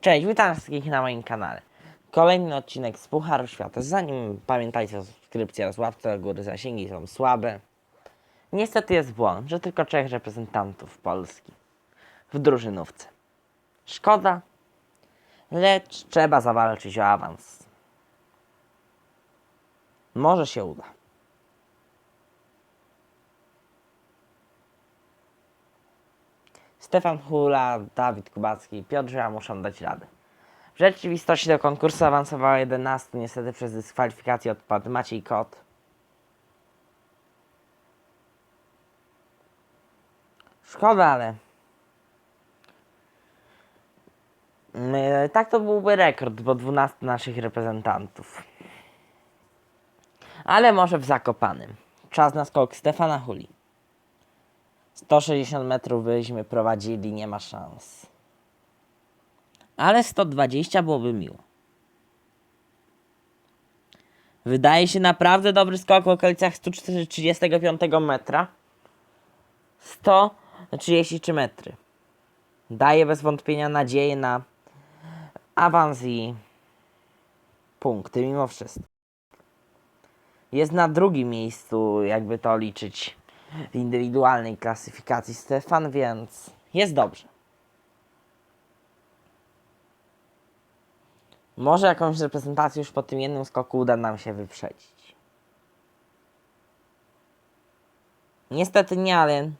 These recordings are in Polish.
Cześć, witam wszystkich na moim kanale. Kolejny odcinek z Pucharu Świata. Zanim pamiętajcie o subskrypcji oraz łapce do góry, zasięgi są słabe. Niestety jest błąd, że tylko trzech reprezentantów Polski w drużynówce. Szkoda, lecz trzeba zawalczyć o awans. Może się uda. Stefan Hula, Dawid Kubacki i Piotr Żyła muszą dać radę. W rzeczywistości do konkursu awansowało 11, niestety przez dyskwalifikację odpadł Maciej Kot. Szkoda, ale... Yy, Tak to byłby rekord, bo 12 naszych reprezentantów. Ale może w Zakopanym. Czas na skok Stefana Huli. 160 metrów byśmy prowadzili, nie ma szans. Ale 120 byłoby miło. Wydaje się naprawdę dobry skok w okolicach 135 metra. 133 metry. Daje bez wątpienia nadzieję na awans i punkty mimo wszystko. Jest na drugim miejscu, jakby to liczyć indywidualnej klasyfikacji Stefan, więc jest dobrze. Może jakąś reprezentację już po tym jednym skoku uda nam się wyprzedzić. Niestety nie, ale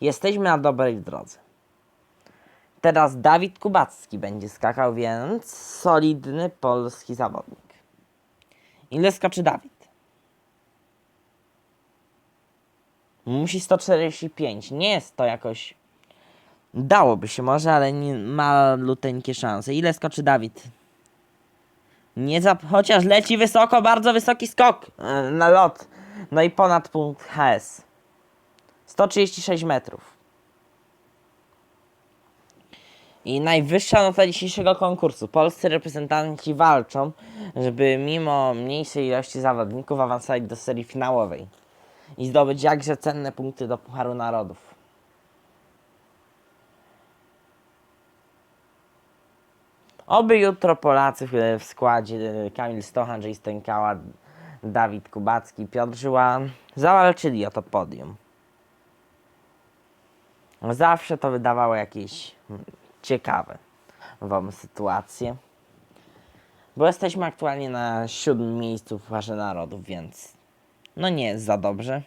jesteśmy na dobrej drodze. Teraz Dawid Kubacki będzie skakał, więc solidny polski zawodnik. Ile skoczy Dawid? Musi 145. Nie jest to jakoś. Dałoby się może, ale nie ma luteńkie szanse. Ile skoczy Dawid? Nie zap... Chociaż leci wysoko, bardzo wysoki skok e, na lot. No i ponad punkt HS. 136 metrów. I najwyższa nota dzisiejszego konkursu. Polscy reprezentanci walczą, żeby mimo mniejszej ilości zawodników awansować do serii finałowej i zdobyć jakże cenne punkty do Pucharu Narodów. Oby jutro Polacy w, składzie Kamil Stoch, Andrzej Stękała, Dawid Kubacki, Piotr Żyła zawalczyli o to podium. Zawsze to wydawało jakieś mm, ciekawe wam sytuacje. Bo jesteśmy aktualnie na siódmym miejscu w Narodów, więc no nie jest za dobrze.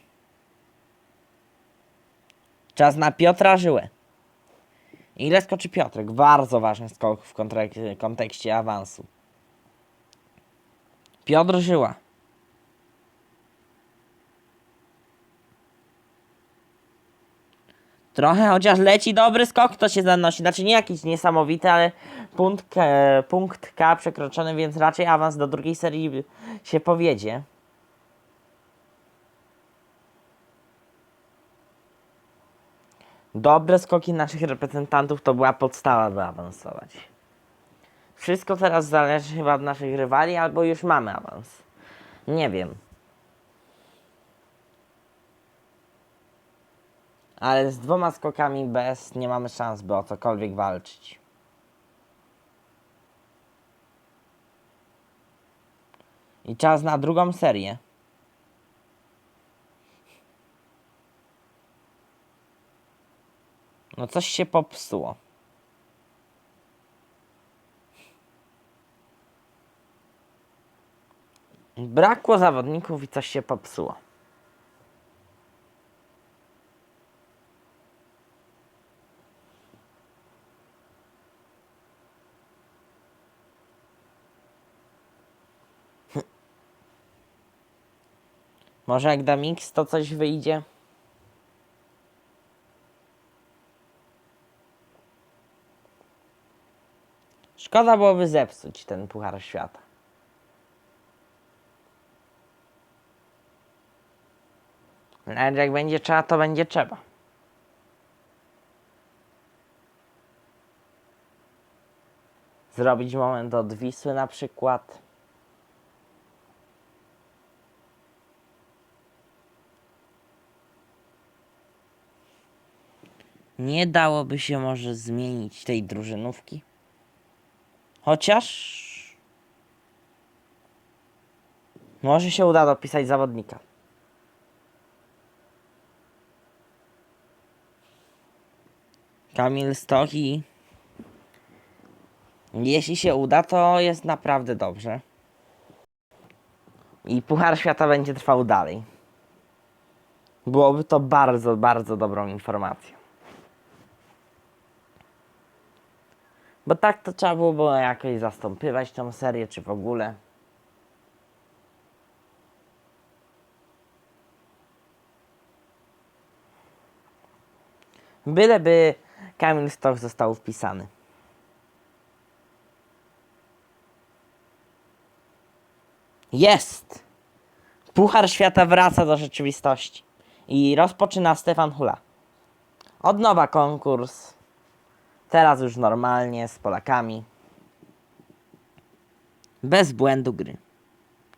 Czas na Piotra Żyłę. Ile skoczy Piotrek? Bardzo ważny skok w kontekście awansu. Piotr Żyła. Trochę chociaż leci dobry skok, to się zanosi. Znaczy nie jakiś niesamowity, ale punkt, K- punkt K przekroczony, więc raczej awans do drugiej serii się powiedzie. Dobre skoki naszych reprezentantów to była podstawa, by awansować. Wszystko teraz zależy chyba od naszych rywali, albo już mamy awans. Nie wiem. Ale z dwoma skokami bez nie mamy szans, by o cokolwiek walczyć. I czas na drugą serię. No coś się popsuło. Brakło zawodników i coś się popsuło. Może jak da mix, to coś wyjdzie? Szkoda byłoby zepsuć ten Puchar Świata. Nawet jak będzie trzeba, to będzie trzeba. Zrobić moment od Wisły na przykład. Nie dałoby się może zmienić tej drużynówki? Chociaż... Może się uda dopisać zawodnika. Kamil Stochi. Jeśli się uda, to jest naprawdę dobrze. I Puchar Świata będzie trwał dalej. Byłoby to bardzo, bardzo dobrą informacją. Bo tak to trzeba było było jakoś zastąpywać tą serię, czy w ogóle. Byleby Kamil Stoch został wpisany. Jest! Puchar Świata wraca do rzeczywistości. I rozpoczyna Stefan Hula. Od nowa konkurs. Teraz już normalnie z Polakami. Bez błędu gry.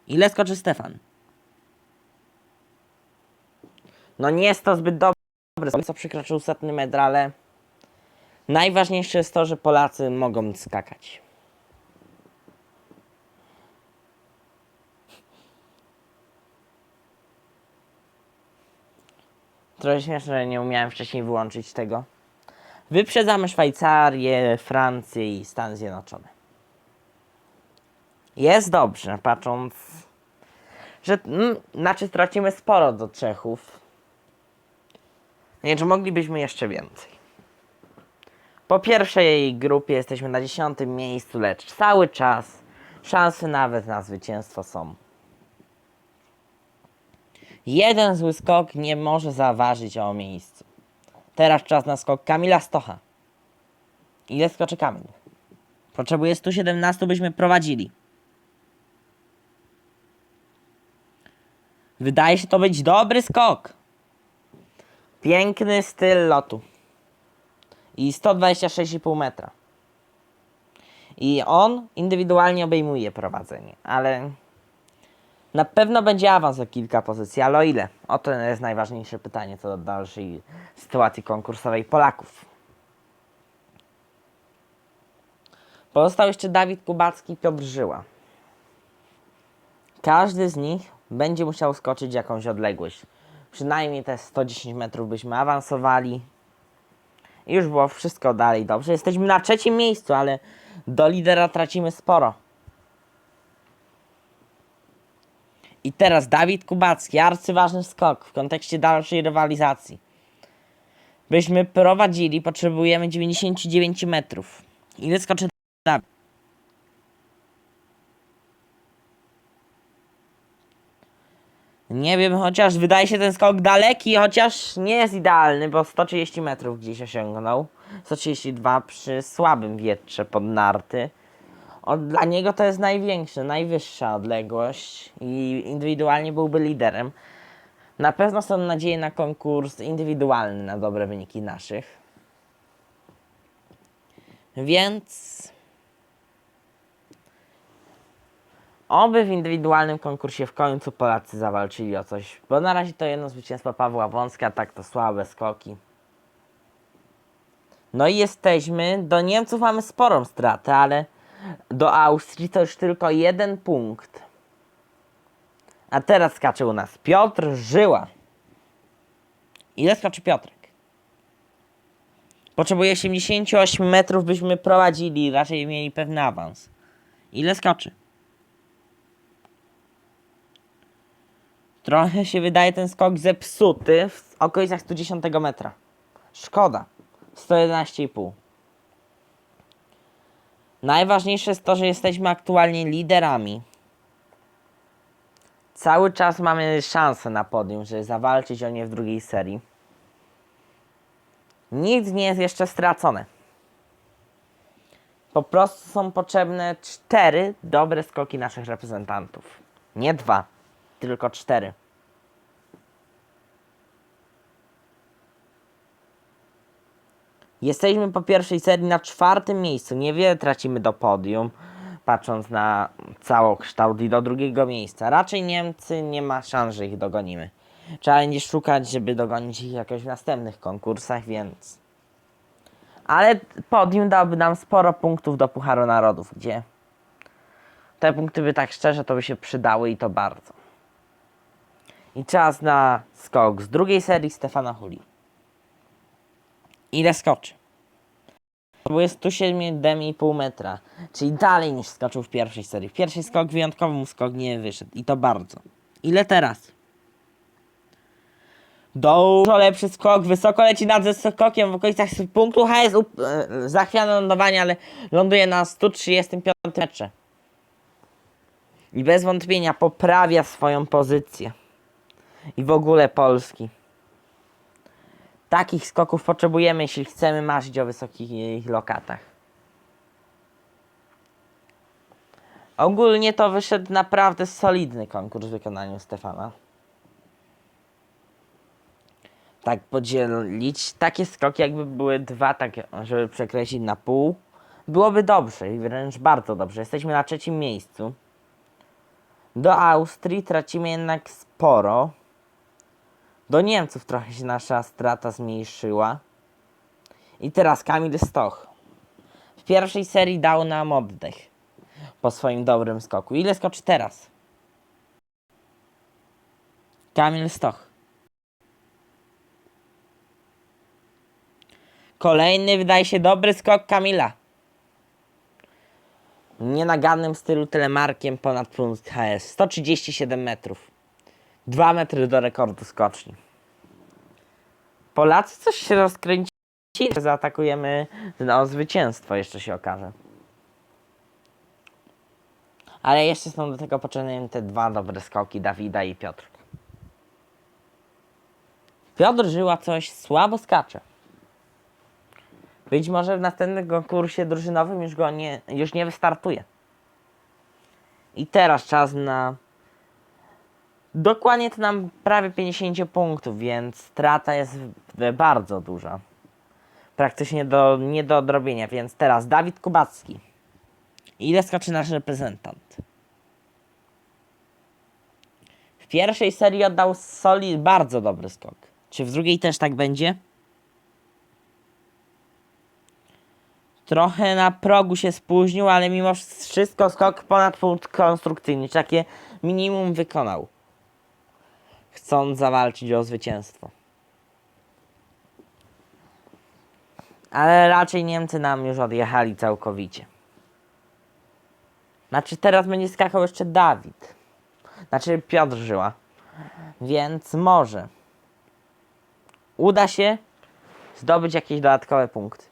Ile skoczy Stefan? No nie jest to zbyt dobre, co przekroczył setny metr, ale najważniejsze jest to, że Polacy mogą skakać. Trochę śmieszne, że nie umiałem wcześniej wyłączyć tego. Wyprzedzamy Szwajcarię, Francję i Stany Zjednoczone. Jest dobrze, patrząc, że mm, znaczy tracimy sporo do Czechów. Nie, że moglibyśmy jeszcze więcej. Po pierwszej grupie jesteśmy na dziesiątym miejscu, lecz cały czas szanse nawet na zwycięstwo są. Jeden zły skok nie może zaważyć o miejscu. Teraz czas na skok Kamila Stocha. Ile skoczy Kamil? Potrzebuje 117, byśmy prowadzili. Wydaje się to być dobry skok. Piękny styl lotu. I 126,5 metra. I on indywidualnie obejmuje prowadzenie, ale na pewno będzie awans o kilka pozycji, ale o ile? Oto jest najważniejsze pytanie co do dalszej sytuacji konkursowej Polaków. Pozostał jeszcze Dawid Kubacki i Piotr Żyła. Każdy z nich będzie musiał skoczyć jakąś odległość. Przynajmniej te 110 metrów byśmy awansowali. I już było wszystko dalej dobrze. Jesteśmy na trzecim miejscu, ale do lidera tracimy sporo. I teraz Dawid Kubacki, arcyważny skok w kontekście dalszej rywalizacji. Byśmy prowadzili, potrzebujemy 99 metrów. Ile skoczy Dawid? Nie wiem, chociaż wydaje się ten skok daleki, chociaż nie jest idealny, bo 130 metrów gdzieś osiągnął. 132 przy słabym wietrze pod narty. Od, dla niego to jest największa, najwyższa odległość i indywidualnie byłby liderem. Na pewno są nadzieje na konkurs indywidualny, na dobre wyniki naszych. Więc oby w indywidualnym konkursie w końcu Polacy zawalczyli o coś, bo na razie to jedno zwycięstwo Pawła Wąska, tak to słabe skoki. No i jesteśmy, do Niemców mamy sporą stratę, ale do Austrii to już tylko jeden punkt. A teraz skacze u nas Piotr Żyła. Ile skacze Piotrek? Potrzebuje 78 metrów, byśmy prowadzili, raczej mieli pewny awans. Ile skoczy? Trochę się wydaje ten skok zepsuty w okolicach 110 metra. Szkoda. 111,5. Najważniejsze jest to, że jesteśmy aktualnie liderami. Cały czas mamy szansę na podium, żeby zawalczyć o nie w drugiej serii. Nic nie jest jeszcze stracone. Po prostu są potrzebne cztery dobre skoki naszych reprezentantów. Nie dwa, tylko cztery. Jesteśmy po pierwszej serii na czwartym miejscu. Niewiele tracimy do podium, patrząc na całokształt i do drugiego miejsca. Raczej Niemcy nie ma szans, że ich dogonimy. Trzeba będzie szukać, żeby dogonić ich jakoś w następnych konkursach, więc. Ale podium dałby nam sporo punktów do Pucharu Narodów, gdzie te punkty by tak szczerze to by się przydały i to bardzo. I czas na skok z drugiej serii Stefana Huli. Ile skoczy? Próbuje 107,5 metra, czyli dalej niż skoczył w pierwszej serii. W pierwszej skok wyjątkowo mu skok nie wyszedł i to bardzo. Ile teraz? Dużo lepszy skok, wysoko leci nad ze skokiem w okolicach punktu HS e, zachwiane lądowanie, ale ląduje na 135 metrze. I bez wątpienia poprawia swoją pozycję. I w ogóle Polski. Takich skoków potrzebujemy, jeśli chcemy marzyć o wysokich lokatach. Ogólnie to wyszedł naprawdę solidny konkurs w wykonaniu Stefana. Tak podzielić takie skoki, jakby były dwa, tak, żeby przekreślić na pół, byłoby dobrze i wręcz bardzo dobrze. Jesteśmy na trzecim miejscu. Do Austrii tracimy jednak sporo. Do Niemców trochę się nasza strata zmniejszyła. I teraz Kamil Stoch. W pierwszej serii dał nam oddech po swoim dobrym skoku. Ile skoczy teraz? Kamil Stoch. Kolejny wydaje się dobry skok Kamila. W nienagannym stylu telemarkiem ponad punkt HS. 137 metrów. 2 metry do rekordu skoczni. Polacy coś się rozkręcili. Zaatakujemy no, zwycięstwo, jeszcze się okaże. Ale jeszcze są do tego potrzebne te dwa dobre skoki Dawida i Piotr. Piotr Żyła coś słabo skacze. Być może w następnym konkursie drużynowym już go nie, już nie wystartuje. I teraz czas na Dokładnie to nam prawie 50 punktów, więc strata jest bardzo duża. Praktycznie do, nie do odrobienia, więc teraz Dawid Kubacki. Ile skoczy nasz reprezentant? W pierwszej serii oddał Soli bardzo dobry skok. Czy w drugiej też tak będzie? Trochę na progu się spóźnił, ale mimo wszystko skok ponad punkt konstrukcyjny. Takie minimum wykonał chcąc zawalczyć o zwycięstwo. Ale raczej Niemcy nam już odjechali całkowicie. Znaczy teraz będzie skakał jeszcze Dawid. Znaczy Piotr Żyła. Więc może uda się zdobyć jakieś dodatkowe punkty.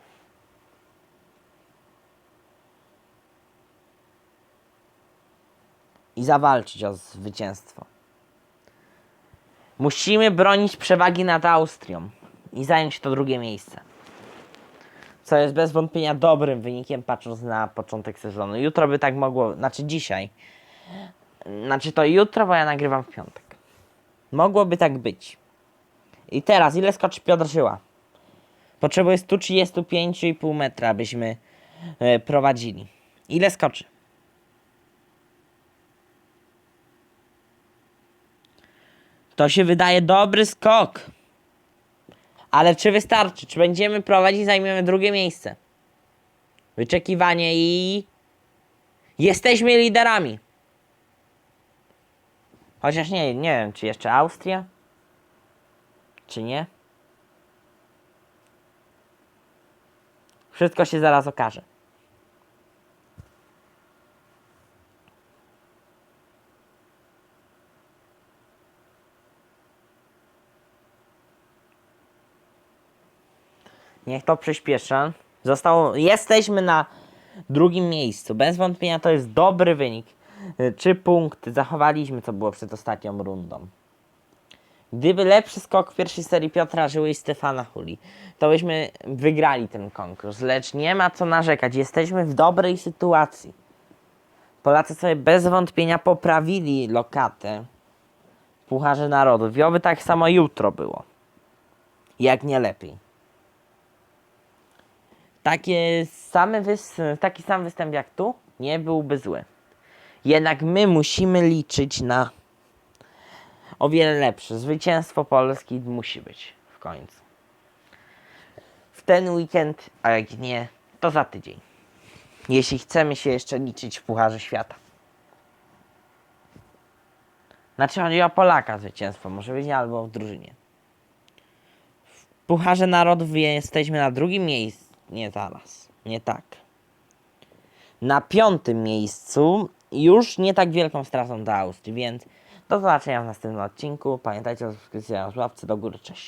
I zawalczyć o zwycięstwo. Musimy bronić przewagi nad Austrią i zająć to drugie miejsce. Co jest bez wątpienia dobrym wynikiem, patrząc na początek sezonu. Jutro by tak mogło, znaczy dzisiaj. Znaczy to jutro, bo ja nagrywam w piątek. Mogłoby tak być. I teraz, ile skoczy Piotr Żyła? Potrzebuję 135,5 metra, abyśmy e, prowadzili. Ile skoczy? To się wydaje dobry skok. Ale czy wystarczy? Czy będziemy prowadzić zajmiemy drugie miejsce? Wyczekiwanie i... Jesteśmy liderami. Chociaż nie, nie wiem, czy jeszcze Austria? Czy nie? Wszystko się zaraz okaże. Niech to przyspiesza. Zostało, jesteśmy na drugim miejscu. Bez wątpienia to jest dobry wynik. Y, Trzy punkty zachowaliśmy, co było przed ostatnią rundą. Gdyby lepszy skok w pierwszej serii Piotra Żyły i Stefana Huli, to byśmy wygrali ten konkurs. Lecz nie ma co narzekać. Jesteśmy w dobrej sytuacji. Polacy sobie bez wątpienia poprawili lokatę w Pucharze Narodów. I oby tak samo jutro było. Jak nie lepiej takie same taki sam występ jak tu nie byłby zły. Jednak my musimy liczyć na o wiele lepsze. Zwycięstwo Polski musi być w końcu. W ten weekend, a jak nie, to za tydzień. Jeśli chcemy się jeszcze liczyć w Pucharze Świata. Znaczy chodzi o Polaka zwycięstwo, może być albo w drużynie. W Pucharze Narodów jesteśmy na drugim miejscu. Nie zaraz, nie tak. Na piątym miejscu, już nie tak wielką stratą do Austrii, więc do zobaczenia w następnym odcinku. Pamiętajcie o subskrypcji na łapce do góry, cześć.